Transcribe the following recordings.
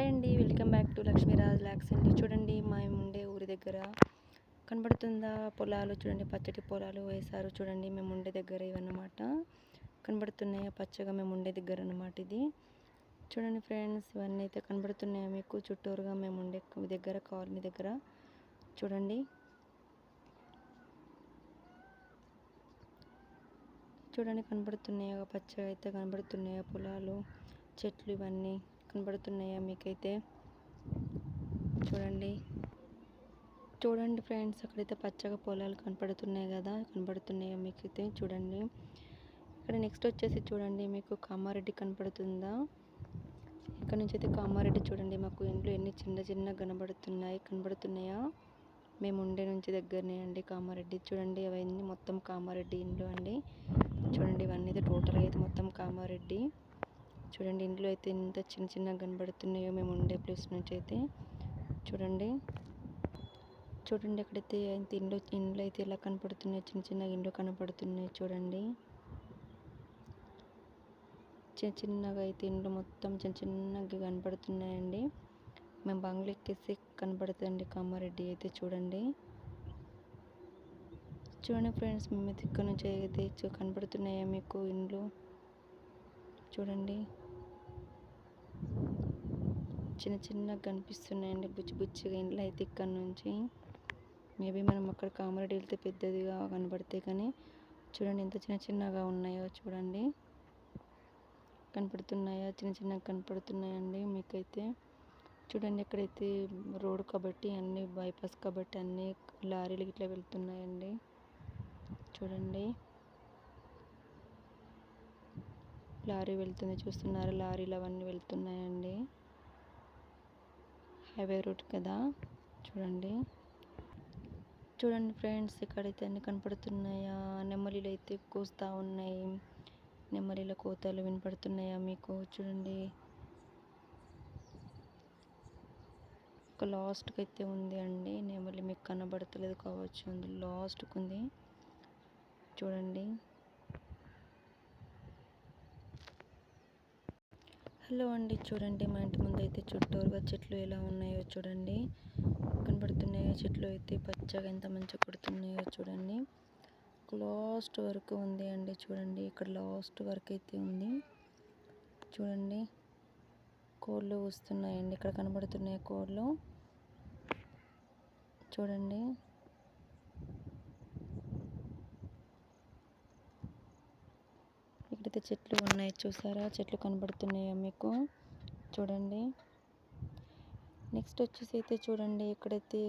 Hi అండి. Welcome back to Lakshmiraj ల్యాక్స్ అండి. చూడండి మేము ఉండే ఊరి దగ్గర కనబడుతుందా పొలాలు చూడండి పచ్చటి పొలాలు వేశారు చూడండి మేము ఉండే దగ్గర ఇవన్నమాట. కనబడుతున్నాయా పచ్చగా మేము ఉండే దగ్గర అన్నమాట ఇది. చూడండి ఫ్రెండ్స్ ఇవన్నీ అయితే కనబడుతున్నాయా మీకు? చుట్టూరుగా మేము ఉండే దగ్గర కాలనీ దగ్గర. చూడండి. చూడండి కనబడుతున్నాయా పచ్చగా అయితే కనబడుతున్నాయా పొలాలు చెట్లు ఇవన్నీ. కనబడుతున్నాయా మీకైతే? చూడండి. చూడండి ఫ్రెండ్స్ అక్కడైతే పచ్చగా పొలాలు కనపడుతున్నాయి కదా కనబడుతున్నాయా మీకైతే? చూడండి. ఇక్కడ నెక్స్ట్ వచ్చేసి చూడండి మీకు కామారెడ్డి కనపడుతుందా? ఇక్కడ నుంచి అయితే కామారెడ్డి చూడండి మాకు ఇంట్లో ఎన్ని చిన్న చిన్న కనబడుతున్నాయి కనబడుతున్నాయా? మేము ఉండే నుంచి దగ్గరనే అండి కామారెడ్డి. చూడండి అవన్నీ మొత్తం కామారెడ్డి ఇంట్లో అండి. చూడండి ఇవన్నీ అయితే టోటల్గా అయితే మొత్తం కామారెడ్డి. చూడండి ఇంట్లో అయితే ఇంత చిన్న చిన్నగా కనబడుతున్నాయో మేము ఉండే ప్లేస్ నుంచి అయితే. చూడండి. చూడండి అక్కడైతే ఇంత ఇండ్లు ఇండ్లు అయితే ఎలా కనపడుతున్నాయి చిన్న చిన్న ఇండ్లు కనపడుతున్నాయి చూడండి. చిన్న చిన్నగా అయితే ఇండ్లు మొత్తం చిన్న చిన్నగా కనపడుతున్నాయండి. మేము బంగ్లా ఎక్కేసి కనపడుతుంది కామారెడ్డి అయితే చూడండి. చూడండి ఫ్రెండ్స్ మేము ఇక్కడ నుంచి అయితే కనపడుతున్నాయా మీకు ఇండ్లు? చూడండి. చిన్న చిన్నగా కనిపిస్తున్నాయండి. బుచ్చి బుచ్చిగా ఇండ్లు అయితే ఇక్కడ నుంచి. మేబీ మనం అక్కడ కామరెడ్డి వెళ్తే పెద్దదిగా కనబడతాయి కానీ చూడండి ఎంత చిన్న చిన్నగా ఉన్నాయో చూడండి. కనపడుతున్నాయా? చిన్న చిన్నగా కనపడుతున్నాయండి మీకైతే. చూడండి ఎక్కడైతే రోడ్ కాబట్టి అన్ని బైపాస్ కాబట్టి అన్ని లారీలు ఇట్లా వెళ్తున్నాయండి. చూడండి. లారీ వెళ్తుంది చూస్తున్నారు. లారీలు అవన్నీ వెళ్తున్నాయండి. హైవే రూట్ కదా? చూడండి. చూడండి ఫ్రెండ్స్ ఇక్కడైతే అన్ని కనపడుతున్నాయా? నెమ్మలీలు అయితే కూస్తూ ఉన్నాయి. నెమ్మలీల కోతలు వినపడుతున్నాయా మీకు? చూడండి. ఒక లాస్ట్కి అయితే ఉంది అండి. నెమలి మీకు కనబడతలేదు కావచ్చు. లాస్ట్కి ఉంది చూడండి. హలో అండి. చూడండి మా ఇంటి ముందు అయితే చుట్టూరుగా చెట్లు ఎలా ఉన్నాయో చూడండి. కనబడుతున్నాయో చెట్లు అయితే పచ్చగా ఎంత మంచిగా కొడుతున్నాయో చూడండి. లాస్ట్ వరకు ఉంది అండి చూడండి. ఇక్కడ లాస్ట్ వరకు అయితే ఉంది. చూడండి కోళ్ళు వస్తున్నాయండి. ఇక్కడ కనబడుతున్నాయి కోళ్ళు. చూడండి. ఇక్కడైతే చెట్లు ఉన్నాయి చూసారా? చెట్లు కనబడుతున్నాయా మీకు? చూడండి. నెక్స్ట్ వచ్చేసి అయితే చూడండి ఇక్కడైతే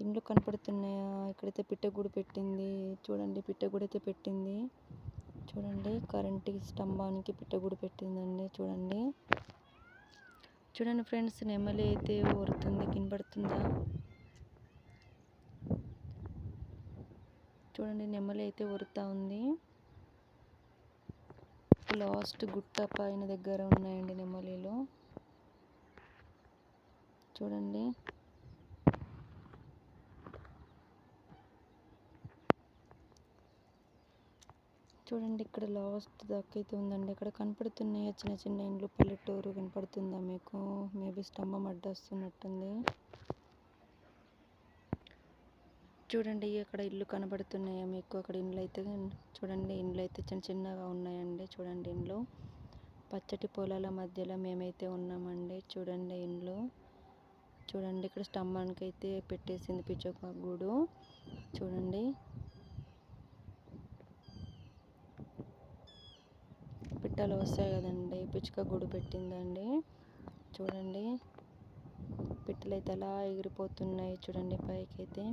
ఇండ్లు కనపడుతున్నాయా? ఇక్కడైతే పిట్టగూడు పెట్టింది. చూడండి పిట్టగూడు అయితే పెట్టింది. చూడండి కరెంట్ స్తంభానికి పిట్టగూడు పెట్టిందండి. చూడండి. చూడండి ఫ్రెండ్స్ నెమలి అయితే ఊరుతుంది కనబడుతుందా? చూడండి నెమలి అయితే ఊరుతా ఉంది. లాస్ట్ గుట్ట పైన దగ్గర ఉన్నాయండి నెమ్మలిలో చూడండి. చూడండి ఇక్కడ లాస్ట్ దక్కైతే ఉందండి. ఇక్కడ కనపడుతున్నాయి చిన్న చిన్న ఇండ్లు పల్లెటూరు కనపడుతుందా మీకు? మేబీ స్తంభం అడ్డొస్తున్నట్టుంది. చూడండి అక్కడ ఇల్లు కనబడుతున్నాయా మీకు. అక్కడ ఇండ్లు అయితే చూడండి ఇండ్లు అయితే చిన్న చిన్నగా ఉన్నాయండి చూడండి ఇండ్లు. పచ్చటి పొలాల మధ్యలో మేమైతే ఉన్నామండి చూడండి ఇండ్లు. చూడండి ఇక్కడ స్తంభానికి అయితే పెట్టేసింది పిచ్చొక గూడు. చూడండి. పిట్టలు వస్తాయి కదండి పిచ్చుక గూడు పెట్టిందండి. చూడండి. పిట్టలు అయితే అలా ఎగిరిపోతున్నాయి చూడండి పైకి అయితే.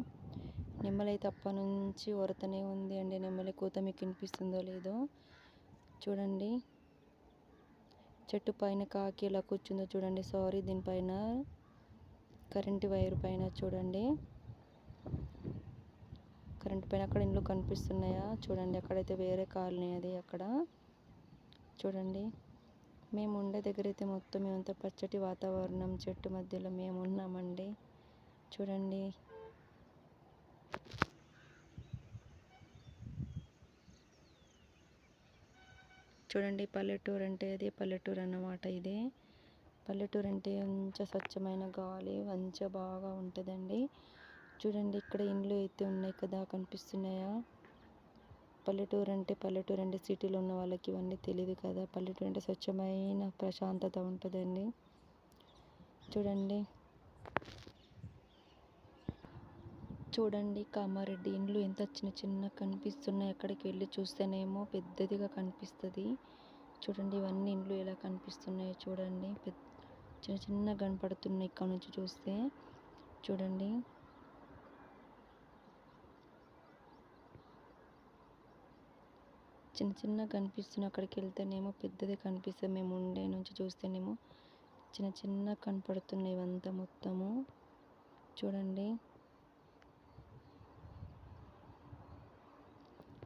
నెమ్మలైతే అప్ప నుంచి వరతనే ఉంది అండి. నెమ్మలి కూత మీకు వినిపిస్తుందో లేదో చూడండి. చెట్టు పైన కాకి ఎలా కూర్చుందో చూడండి. సారీ దీనిపైన కరెంటు వైర్ పైన చూడండి. కరెంట్ పైన అక్కడ ఇండ్లు కనిపిస్తున్నాయా? చూడండి. అక్కడైతే వేరే కాలనీ అది అక్కడ. చూడండి. మేము ఉండే దగ్గర అయితే మొత్తం మేమంతా పచ్చటి వాతావరణం. చెట్టు మధ్యలో మేము ఉన్నామండి. చూడండి. చూడండి పల్లెటూరు అంటే అదే పల్లెటూరు అన్నమాట ఇది. పల్లెటూరు అంటే మంచిగా స్వచ్ఛమైన గాలి మంచిగా బాగా ఉంటుందండి. చూడండి ఇక్కడ ఇండ్లు అయితే ఉన్నాయి కదా కనిపిస్తున్నాయా? పల్లెటూరు అంటే పల్లెటూరు అంటే సిటీలో ఉన్న వాళ్ళకి ఇవన్నీ తెలియదు కదా. పల్లెటూరు అంటే స్వచ్ఛమైన ప్రశాంతత ఉంటుందండి. చూడండి చూడండి. కామారెడ్డి ఇండ్లు ఎంత చిన్న చిన్న కనిపిస్తున్నాయి. అక్కడికి వెళ్ళి చూస్తేనేమో పెద్దదిగా కనిపిస్తుంది. చూడండి ఇవన్నీ ఇండ్లు ఎలా కనిపిస్తున్నాయో చూడండి. పెద్ద చిన్న చిన్న కనపడుతున్నాయి ఇక్కడ నుంచి చూస్తే. చూడండి. చిన్న చిన్న కనిపిస్తున్నాయి. అక్కడికి వెళ్తేనేమో పెద్దది కనిపిస్తుంది. మేము ఉండే నుంచి చూస్తేనేమో చిన్న చిన్న కనపడుతున్నాయి ఇవంతా మొత్తము. చూడండి.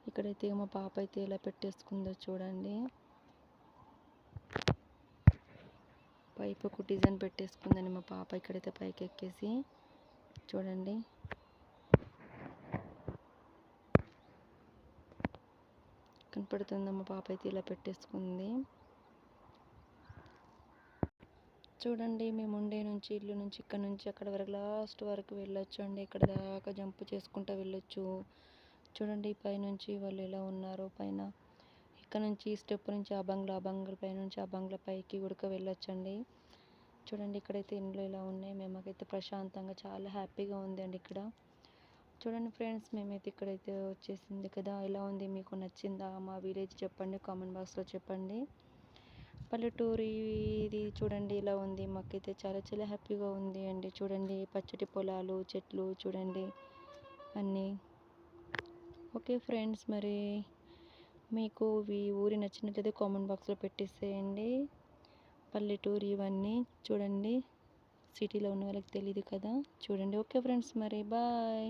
ఇక్కడైతే మా పాప అయితే ఎలా పెట్టేసుకుందో చూడండి. పైపుకు డిజైన్ పెట్టేసుకుందని మా పాప ఇక్కడైతే పైకి ఎక్కేసి చూడండి. కనపడుతుంది మా పాప అయితే ఇలా పెట్టేసుకుంది. చూడండి మేము ఉండే నుంచి ఇల్లు నుంచి ఇక్కడ నుంచి అక్కడ వరకు లాస్ట్ వరకు వెళ్ళొచ్చు అండి ఇక్కడ దాకా జంప్ చేసుకుంటూ వెళ్ళొచ్చు. చూడండి పైనుంచి వాళ్ళు ఎలా ఉన్నారో. పైన ఇక్కడ నుంచి స్టెప్ నుంచి ఆ బంగ్లా ఆ బంగ్లా పై నుంచి ఆ బంగ్లా పైకి ఉడక వెళ్ళొచ్చండి. చూడండి ఇక్కడైతే ఇండ్లు ఇలా ఉన్నాయి. మేమకైతే ప్రశాంతంగా చాలా హ్యాపీగా ఉంది అండి ఇక్కడ. చూడండి ఫ్రెండ్స్ మేమైతే ఇక్కడైతే వచ్చేసింది కదా. ఎలా ఉంది? మీకు నచ్చిందా? మా విలేజ్ చెప్పండి కామెంట్ బాక్స్లో చెప్పండి. పల్లెటూరు ఇది చూడండి ఇలా ఉంది? మాకైతే చాలా చాలా హ్యాపీగా ఉంది అండి. చూడండి పచ్చటి పొలాలు చెట్లు చూడండి అన్నీ. ఓకే ఫ్రెండ్స్ మరి మీకు ఈ ఊరి నచ్చినట్లయితే కామెంట్ బాక్స్లో పెట్టేసేయండి. పల్లెటూరు ఇవన్నీ చూడండి. సిటీలో ఉన్న వాళ్ళకి తెలియదు కదా. చూడండి. ఓకే ఫ్రెండ్స్ మరి బాయ్.